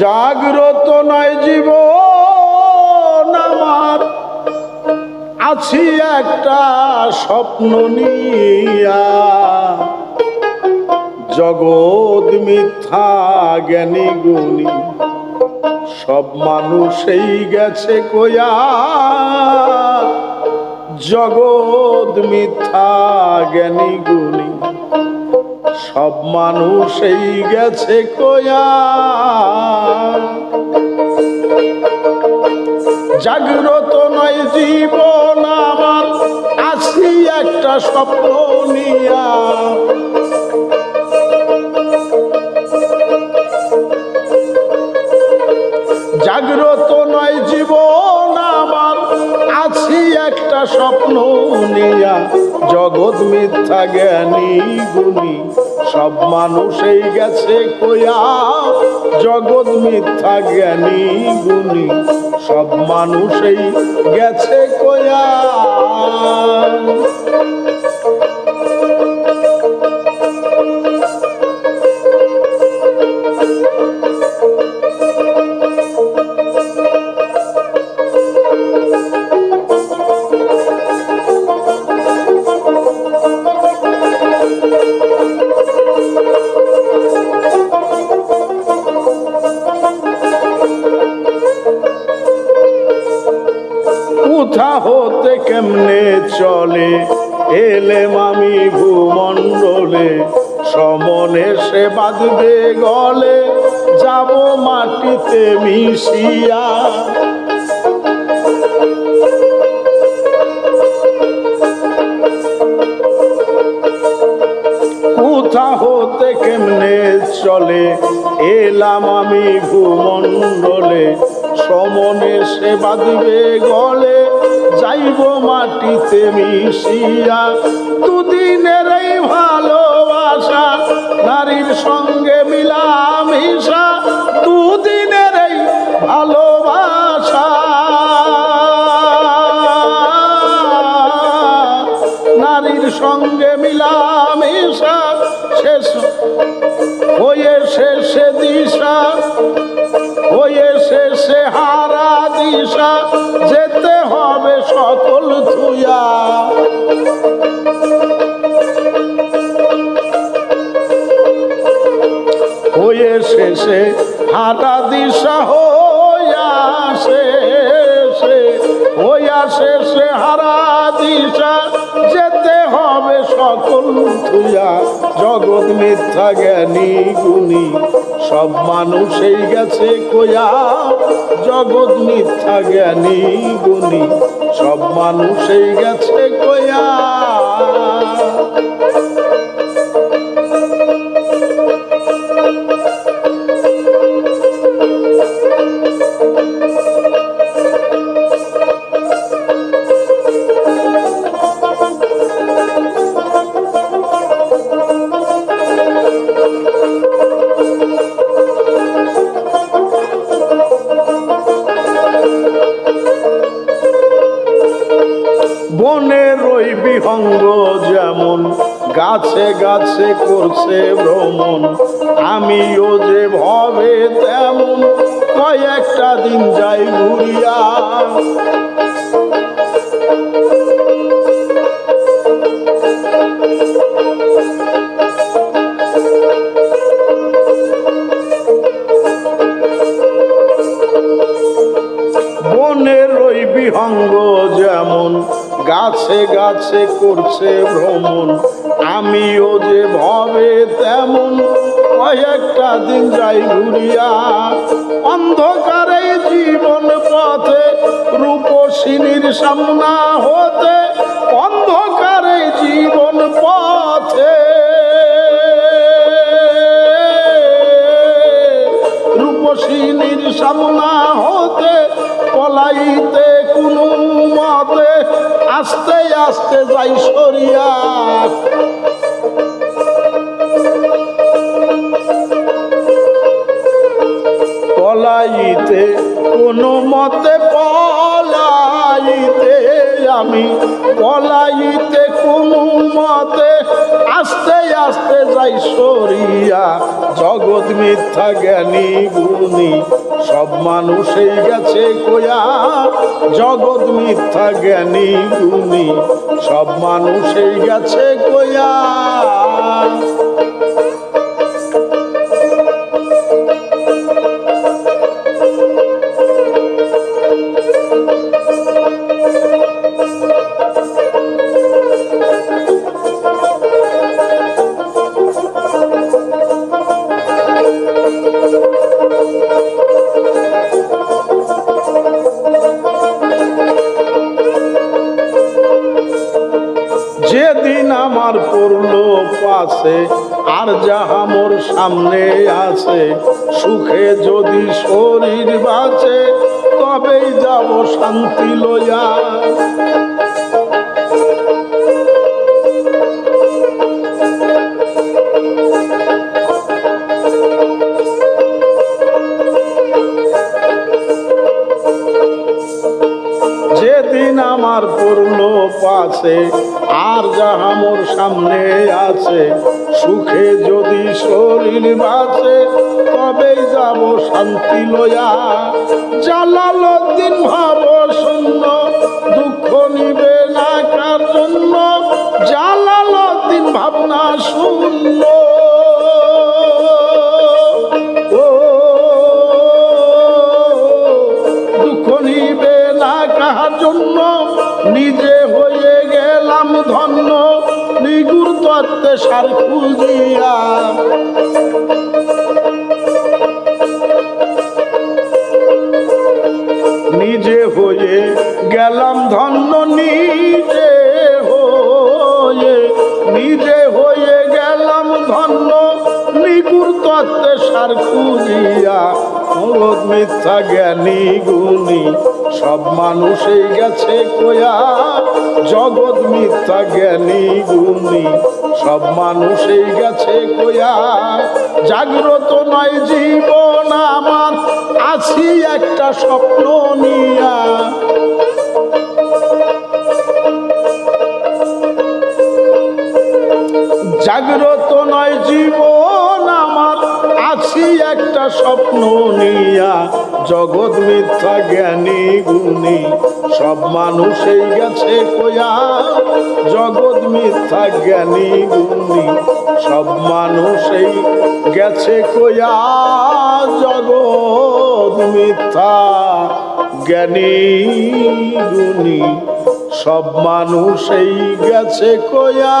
জাগ্রত নয় জীব আমার। আছি একটা স্বপ্ন নিয়া। জগৎ মিথ্যা জ্ঞানী গুণী, সব মানুষই গেছে কয়া জগৎ মিথ্যা জ্ঞানী গুণী, সব মানুষই গেছে কয়া জাগ্রত নয় জীবন আমার, আসি একটা স্বপ্ন নিয়া। জাগ্রত নয় জীবন আমার আছি একটা স্বপ্ন নিয়া। জগৎ মিথ্যা জ্ঞানী গুণী, সব মানুষই গেছে কয়া জগৎ মিথ্যা জ্ঞানী গুণী সব মানুষই গেছে কয়া। কোথা হতে কেমনে চলে? এলে মামি ভূমণ্ডলে, সমনে সে বাঁধবে গলে, যাব মাটিতে মিশিয়া। কোথা হতে কেমনে চলে? এলাম আমি ভূমণ্ডলে, সমনে সে বাঁধবে গলে যাইব মাটিতে মিশিয়া। দুদিনের এই ভালোবাসা, নারীর সঙ্গে মিলামিশা। দুদিনের এই ভালোবাসা। নারীর সঙ্গে মিলামিশা, শেষ হয়ে শেষে দিশা, হয়ে শেষে হারা দিশা। যেতে সকল ছুয়া হয়ে শেষে হারা দিশা হইয়া শেষে হইয়া শেষে হারা দিশা যেতে সকল থুয়া জগৎ মিথ্যা জ্ঞানী গুণী, সব মানুষই গেছে কোয়া জগৎ মিথ্যা জ্ঞানী গুণী, সব মানুষই গেছে কয়া বনের রই বিহঙ্গ যেমন, গাছে গাছে করছে ভ্রমণ। আমিও যে ভবে তেমন, কয়েকটা দিন যাই ঘুরিয়া গাছে গাছে করছে ভ্রমণ, আমিও যে ভাবে তেমন কয়েকটা দিন যাই ঘুরিয়া, অন্ধকারে জীবন পথে রূপসিনীর সামনা হতে সরিয়া পলাইতে কোনো মতে পলাইতে আমি পলাইতে কোনো জগৎ মিথ্যা জ্ঞানী গুণী সব মানুষই গেছে কোয়া জগৎ মিথ্যা জ্ঞানী গুণী সব মানুষই গেছে কয়া পাশে আর যাহা মোর সামনে আছে সুখে যদি শরীর বাঁচে তবেই যাব শান্তি লইয়া। পাশে আর যাহা মোর সামনে আছে, সুখে যদি শরীর বাঁচে, তবেই যাব শান্তি লয়া। জালালুদ্দিন ভাব শূন্য, দুঃখ নিবে না কার জন্য? জালাল দিন ভাবনা শূন্য। সার খুঁজিয়া তত্ত্বে সার খুঁজিয়া মরদ মিথ্যা জ্ঞানী গুণী, সব মানুষই গেছে কোয়া, জগৎ মিথ্যা জ্ঞানী গুণী, সব মানুষই গেছে কোয়া। জাগ্রত নয় জীবন আমার, আছি একটা স্বপ্ন নিয়া। জাগ্রত নয় জীবন একটা স্বপ্ন নিয়া জগৎ মিথ্যা জ্ঞানী গুণী। সব মানুষই গেছে কোয়া জগৎ মিথ্যা জ্ঞানী গুণী। সব মানুষই গেছে কোয়া জগৎ মিথ্যা জ্ঞানী গুণী। সব মানুষই গেছে কোয়া